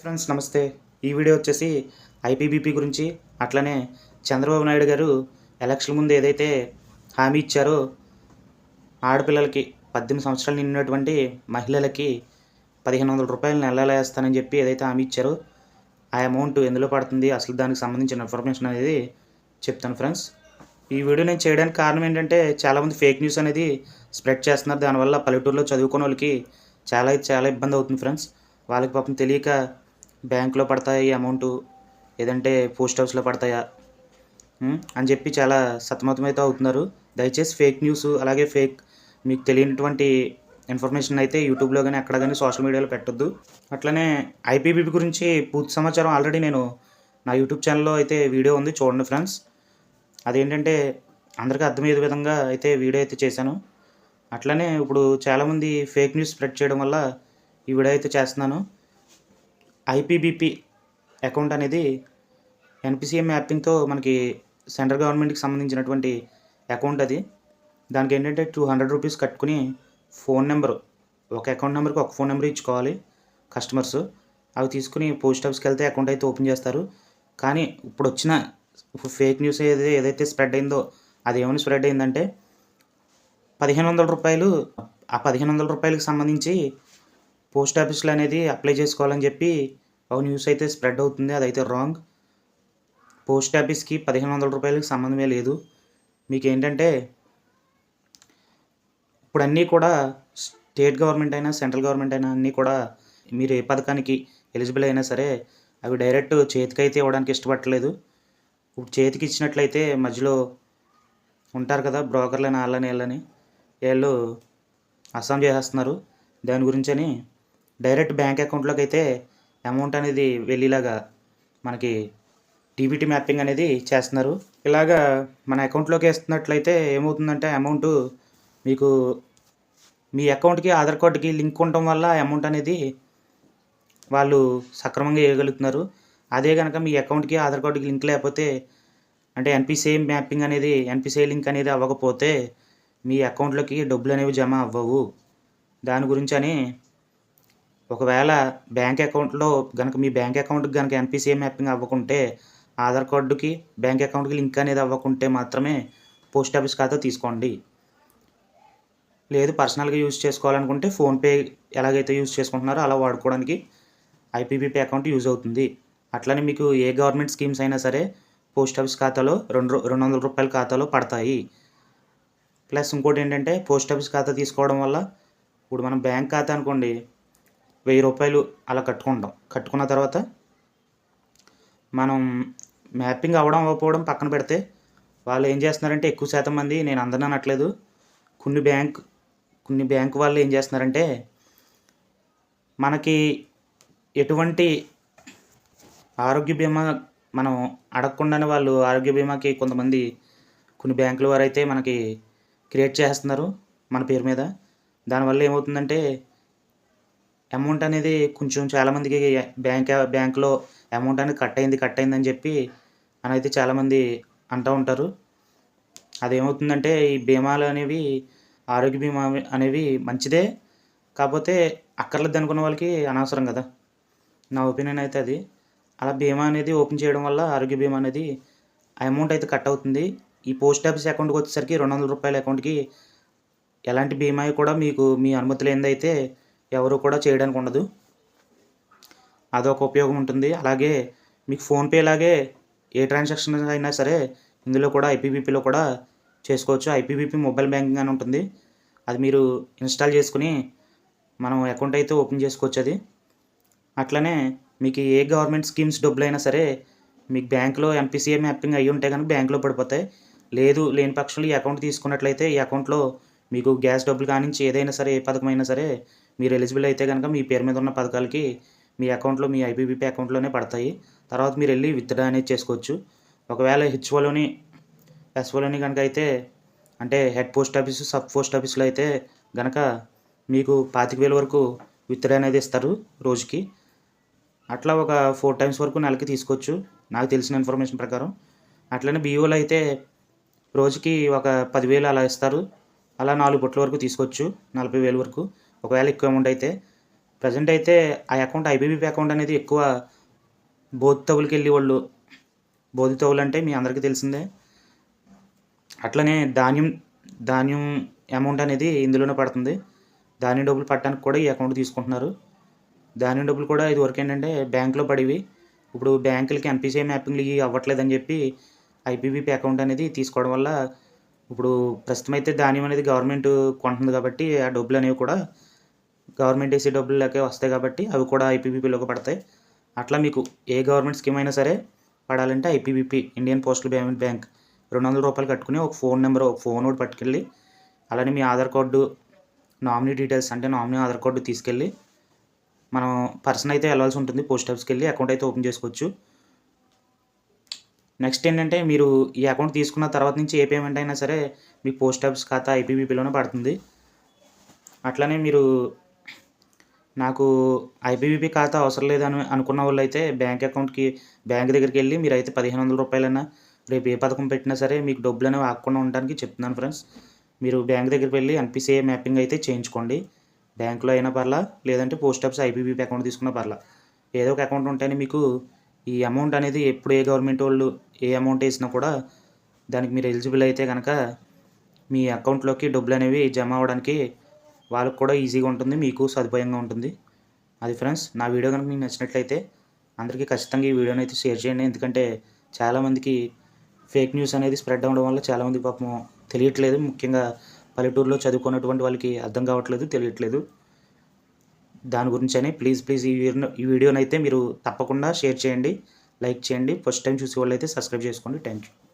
Friends నమస్తే. ఈ video వచ్చేసి ఐపీబీపీ గురించి. అట్లనే చంద్రబాబు నాయుడు గారు ఎలక్షన్ ముందు ఏదైతే హామీ ఇచ్చారో ఆడపిల్లలకి పద్దెనిమిది సంవత్సరాలు నిండినటువంటి మహిళలకి పదిహేను వందల రూపాయలు నెలలా వేస్తానని చెప్పి ఏదైతే హామీ ఇచ్చారో ఆ అమౌంట్ ఎందులో పడుతుంది అసలు దానికి సంబంధించిన ఇన్ఫర్మేషన్ అనేది చెప్తాను ఫ్రెండ్స్. ఈ వీడియో నేను చేయడానికి కారణం ఏంటంటే చాలామంది ఫేక్ న్యూస్ అనేది స్ప్రెడ్ చేస్తున్నారు. దానివల్ల పల్లెటూరులో చదువుకునే వాళ్ళకి చాలా చాలా ఇబ్బంది అవుతుంది ఫ్రెండ్స్. వాళ్ళకి పాపం తెలియక బ్యాంకులో పడతాయి అమౌంట్? ఏదంటే పోస్ట్ ఆఫీస్లో పడతాయా? అని చెప్పి చాలా సతమతమైతే అవుతున్నారు. దయచేసి ఫేక్ న్యూస్ అలాగే ఫేక్ మీకు తెలియనటువంటి ఇన్ఫర్మేషన్ అయితే యూట్యూబ్లో కానీ ఎక్కడ కానీ సోషల్ మీడియాలో పెట్టొద్దు. అట్లనే ఐపీబీపీ గురించి పూర్తి సమాచారం ఆల్రెడీ నేను నా యూట్యూబ్ ఛానల్లో అయితే వీడియో ఉంది చూడండి ఫ్రెండ్స్. అదేంటంటే అందరికీ అర్థమయ్యే విధంగా అయితే వీడియో అయితే చేశాను. అట్లనే ఇప్పుడు చాలామంది ఫేక్ న్యూస్ స్ప్రెడ్ చేయడం వల్ల ఈ వీడియో అయితే చేస్తున్నాను. ఐపీబీపీ అకౌంట్ అనేది ఎన్పిసిఎం యాపింగ్తో మనకి సెంట్రల్ గవర్నమెంట్కి సంబంధించినటువంటి అకౌంట్ అది. దానికి ఏంటంటే టూ హండ్రెడ్ రూపీస్ కట్టుకుని ఫోన్ నెంబర్ ఒక అకౌంట్ నెంబర్కి ఒక ఫోన్ నెంబర్ ఇచ్చుకోవాలి కస్టమర్స్. అవి తీసుకుని పోస్ట్ ఆఫీస్కి వెళ్తే అకౌంట్ అయితే ఓపెన్ చేస్తారు. కానీ ఇప్పుడు వచ్చిన ఫేక్ న్యూస్ ఏదైతే ఏదైతే స్ప్రెడ్ అయిందో అది ఏమైనా స్ప్రెడ్ అయిందంటే పదిహేను వందల రూపాయలు ఆ పదిహేను వందల రూపాయలకు సంబంధించి పోస్ట్ ఆఫీస్లో అనేది అప్లై చేసుకోవాలని చెప్పి ఒక న్యూస్ అయితే స్ప్రెడ్ అవుతుంది అదైతే రాంగ్. పోస్ట్ ఆఫీస్కి పదిహేను వందల రూపాయలకి సంబంధమే లేదు. మీకు ఏంటంటే ఇప్పుడు అన్నీ కూడా స్టేట్ గవర్నమెంట్ అయినా సెంట్రల్ గవర్నమెంట్ అయినా అన్నీ కూడా మీరు ఏ పథకానికి ఎలిజిబుల్ అయినా సరే అవి డైరెక్ట్ చేతికి అయితే ఇవ్వడానికి ఇష్టపడట్లేదు. ఇప్పుడు చేతికి ఇచ్చినట్లయితే మధ్యలో ఉంటారు కదా బ్రోకర్లని వాళ్ళని వీళ్ళని వీళ్ళు అస్సాం చేసేస్తున్నారు. దాని గురించని డైరెక్ట్ బ్యాంక్ అకౌంట్లోకి అయితే అమౌంట్ అనేది వెళ్ళేలాగా మనకి డీబీటీ మ్యాపింగ్ అనేది చేస్తున్నారు. ఇలాగా మన అకౌంట్లోకి వేస్తున్నట్లయితే ఏమవుతుందంటే అమౌంట్ మీకు మీ అకౌంట్కి ఆధార్ కార్డుకి లింక్ ఉండటం వల్ల అమౌంట్ అనేది వాళ్ళు సక్రమంగా వేయగలుగుతున్నారు. అదే కనుక మీ అకౌంట్కి ఆధార్ కార్డుకి లింక్ లేకపోతే అంటే ఎన్పిసిఐ మ్యాపింగ్ అనేది ఎన్పిసిఐ లింక్ అనేది అవ్వకపోతే మీ అకౌంట్లోకి డబ్బులు అనేవి జమ అవ్వవు. దాని గురించి అని ఒకవేళ బ్యాంక్ అకౌంట్లో కనుక మీ బ్యాంక్ అకౌంట్కి కనుక ఎన్పిసిఐ మ్యాపింగ్ అవ్వకుంటే ఆధార్ కార్డుకి బ్యాంక్ అకౌంట్కి లింక్ అనేది అవ్వకుంటే మాత్రమే పోస్ట్ ఆఫీస్ ఖాతా తీసుకోండి. లేదు పర్సనల్గా యూజ్ చేసుకోవాలనుకుంటే ఫోన్పే ఎలాగైతే యూజ్ చేసుకుంటున్నారో అలా వాడుకోవడానికి ఐపీబీపీ అకౌంట్ యూజ్ అవుతుంది. అట్లనే మీకు ఏ గవర్నమెంట్ స్కీమ్స్ అయినా సరే పోస్ట్ ఆఫీస్ ఖాతాలో రెండు రెండు వందల రూపాయల ఖాతాలో పడతాయి. ప్లస్ ఇంకోటి ఏంటంటే పోస్ట్ ఆఫీస్ ఖాతా తీసుకోవడం వల్ల ఇప్పుడు మనం బ్యాంక్ ఖాతా అనుకోండి వెయ్యి రూపాయలు అలా కట్టుకుంటాం. కట్టుకున్న తర్వాత మనం మ్యాపింగ్ అవ్వడం అవ్వకపోవడం పక్కన పెడితే వాళ్ళు ఏం చేస్తున్నారంటే ఎక్కువ శాతం మంది నేను అందరిని కొన్ని బ్యాంక్ కొన్ని బ్యాంక్ వాళ్ళు ఏం చేస్తున్నారంటే మనకి ఎటువంటి ఆరోగ్య బీమా మనం అడగకుండానే వాళ్ళు ఆరోగ్య బీమాకి కొంతమంది కొన్ని బ్యాంకుల వారైతే మనకి క్రియేట్ చేస్తున్నారు మన పేరు మీద. దానివల్ల ఏమవుతుందంటే అమౌంట్ అనేది కొంచెం చాలామందికి బ్యాంక్ బ్యాంకులో అమౌంట్ అనేది కట్ అయింది కట్ అయిందని చెప్పి అని అయితే చాలామంది అంటూ ఉంటారు. అదేమవుతుందంటే ఈ బీమాలు అనేవి ఆరోగ్య బీమా అనేవి మంచిదే కాకపోతే అక్కర్లేదు అనుకున్న వాళ్ళకి అనవసరం కదా. నా ఒపీనియన్ అయితే అది. అలా బీమా అనేది ఓపెన్ చేయడం వల్ల ఆరోగ్య బీమా అనేది ఆ అమౌంట్ అయితే కట్ అవుతుంది. ఈ పోస్ట్ ఆఫీస్ అకౌంట్కి వచ్చేసరికి రెండు వందల రూపాయల అకౌంట్కి ఎలాంటి బీమా కూడా మీకు మీ అనుమతి లేనిదైతే ఎవరు కూడా చేయడానికి ఉండదు. అదొక ఉపయోగం ఉంటుంది. అలాగే మీకు ఫోన్పే లాగే ఏ ట్రాన్సాక్షన్ అయినా సరే ఇందులో కూడా ఐపీబీపీలో కూడా చేసుకోవచ్చు. ఐపీబీపీ మొబైల్ బ్యాంకింగ్ అని ఉంటుంది. అది మీరు ఇన్స్టాల్ చేసుకుని మనం అకౌంట్ అయితే ఓపెన్ చేసుకోవచ్చు అది. అట్లనే మీకు ఏ గవర్నమెంట్ స్కీమ్స్ డబ్బులైనా సరే మీకు బ్యాంకులో ఎంపీసీఏ మ్యాపింగ్ అయ్యి ఉంటే కనుక బ్యాంకులో పడిపోతాయి. లేదు లేని పక్షంలో ఈ అకౌంట్ తీసుకున్నట్లయితే ఈ అకౌంట్లో మీకు గ్యాస్ డబ్బులు కానించి ఏదైనా సరే ఏ పథకం అయినా సరే మీరు ఎలిజిబుల్ అయితే కనుక మీ పేరు మీద ఉన్న పథకాలకి మీ అకౌంట్లో మీ ఐబీబీపీ అకౌంట్లోనే పడతాయి. తర్వాత మీరు వెళ్ళి విత్డ్రా అనేది చేసుకోవచ్చు. ఒకవేళ హెచ్ఓలోని ఎస్ఓలోని కనుక అయితే అంటే head post office sub post ఆఫీస్లో అయితే గనక మీకు పాతిక వేల వరకు విత్డ్రా అనేది ఇస్తారు రోజుకి. అట్లా ఒక ఫోర్ టైమ్స్ వరకు నెలకి తీసుకోవచ్చు. నాకు తెలిసిన ఇన్ఫర్మేషన్ ప్రకారం. అట్లనే బీఓలో అయితే రోజుకి ఒక పదివేలు అలా ఇస్తారు. అలా నాలుగు బుట్ల వరకు తీసుకోవచ్చు. నలభై వేలు వరకు. ఒకవేళ ఎక్కువ అమౌంట్ అయితే ప్రజెంట్ అయితే ఆ అకౌంట్ ఐబీబీపీ అకౌంట్ అనేది ఎక్కువ బోధితవులకి వెళ్ళి వాళ్ళు బోధితవులు అంటే మీ అందరికీ తెలిసిందే. అట్లనే ధాన్యం ధాన్యం అమౌంట్ అనేది ఇందులోనే పడుతుంది. ధాన్యం డబ్బులు పట్టడానికి కూడా ఈ అకౌంట్ తీసుకుంటున్నారు. ధాన్యం డబ్బులు కూడా ఇది వరకు ఏంటంటే బ్యాంకులో పడివి. ఇప్పుడు బ్యాంకులకి ఎన్పిసిఐ మ్యాపింగ్లు ఇవి అవ్వట్లేదని చెప్పి ఐపీబీపీ అకౌంట్ అనేది తీసుకోవడం వల్ల ఇప్పుడు ప్రస్తుతం అయితే ధాన్యం అనేది గవర్నమెంట్ కొంటుంది కాబట్టి ఆ డబ్బులు అనేవి కూడా గవర్నమెంట్ ఏసీ డబ్బులకే వస్తాయి కాబట్టి అవి కూడా ఐపీబీపీలోకి పడతాయి. అట్లా మీకు ఏ గవర్నమెంట్ స్కీమ్ అయినా సరే పడాలంటే IPBP Indian postal payment bank రెండు వందల రూపాయలు కట్టుకుని ఒక ఫోన్ నెంబర్ ఒక ఫోన్ ఒకటి పట్టుకెళ్ళి అలానే మీ ఆధార్ కార్డు నామినీ డీటెయిల్స్ అంటే నామినీ ఆధార్ కార్డు తీసుకెళ్ళి మనం పర్సన్ అయితే వెళ్ళాల్సి ఉంటుంది. పోస్ట్ ఆఫీస్కి వెళ్ళి అకౌంట్ అయితే ఓపెన్ చేసుకోవచ్చు. నెక్స్ట్ ఏంటంటే మీరు ఈ అకౌంట్ తీసుకున్న తర్వాత నుంచి ఏ పేమెంట్ అయినా సరే మీ పోస్ట్ ఆఫీస్ ఖాతా ఐపీబీపీలోనే పడుతుంది. అట్లానే మీరు నాకు ఐపీబీపీ ఖాతా అవసరం లేదని అనుకున్న వాళ్ళు అయితే బ్యాంక్ అకౌంట్కి బ్యాంక్ దగ్గరికి వెళ్ళి మీరు అయితే పదిహేను వందల రూపాయలైనా రేపు ఏ పథకం పెట్టినా సరే మీకు డబ్బులు అనేవి ఆకుండా ఉండడానికి చెప్తున్నాను ఫ్రెండ్స్. మీరు బ్యాంక్ దగ్గరికి వెళ్ళి ఎన్పిసిఐ మ్యాపింగ్ అయితే చేయించుకోండి. బ్యాంకులో అయినా పర్లా లేదంటే పోస్ట్ ఆఫీస్ ఐపీబీపీ అకౌంట్ తీసుకున్నా పర్లా. ఏదో ఒక అకౌంట్ ఉంటేనే మీకు ఈ అమౌంట్ అనేది ఎప్పుడు ఏ గవర్నమెంట్ వాళ్ళు ఏ అమౌంట్ వేసినా కూడా దానికి మీరు ఎలిజిబుల్ అయితే కనుక మీ అకౌంట్లోకి డబ్బులు అనేవి జమ అవ్వడానికి వాళ్ళకు కూడా ఈజీగా ఉంటుంది మీకు సదుపాయంగా ఉంటుంది. అది ఫ్రెండ్స్ నా వీడియో కనుక మీకు నచ్చినట్లయితే అందరికీ ఖచ్చితంగా ఈ వీడియోని అయితే షేర్ చేయండి. ఎందుకంటే చాలామందికి ఫేక్ న్యూస్ అనేది స్ప్రెడ్ అవ్వడం వల్ల చాలామంది పాపం తెలియట్లేదు. ముఖ్యంగా పల్లెటూరులో చదువుకున్నటువంటి వాళ్ళకి అర్థం కావట్లేదు తెలియట్లేదు. దాని గురించనే ప్లీజ్ ప్లీజ్ ఈ వీడియో ఈ వీడియోని అయితే మీరు తప్పకుండా షేర్ చేయండి లైక్ చేయండి. ఫస్ట్ టైం చూసే వాళ్ళు అయితే సబ్స్క్రైబ్ చేసుకోండి. Thank you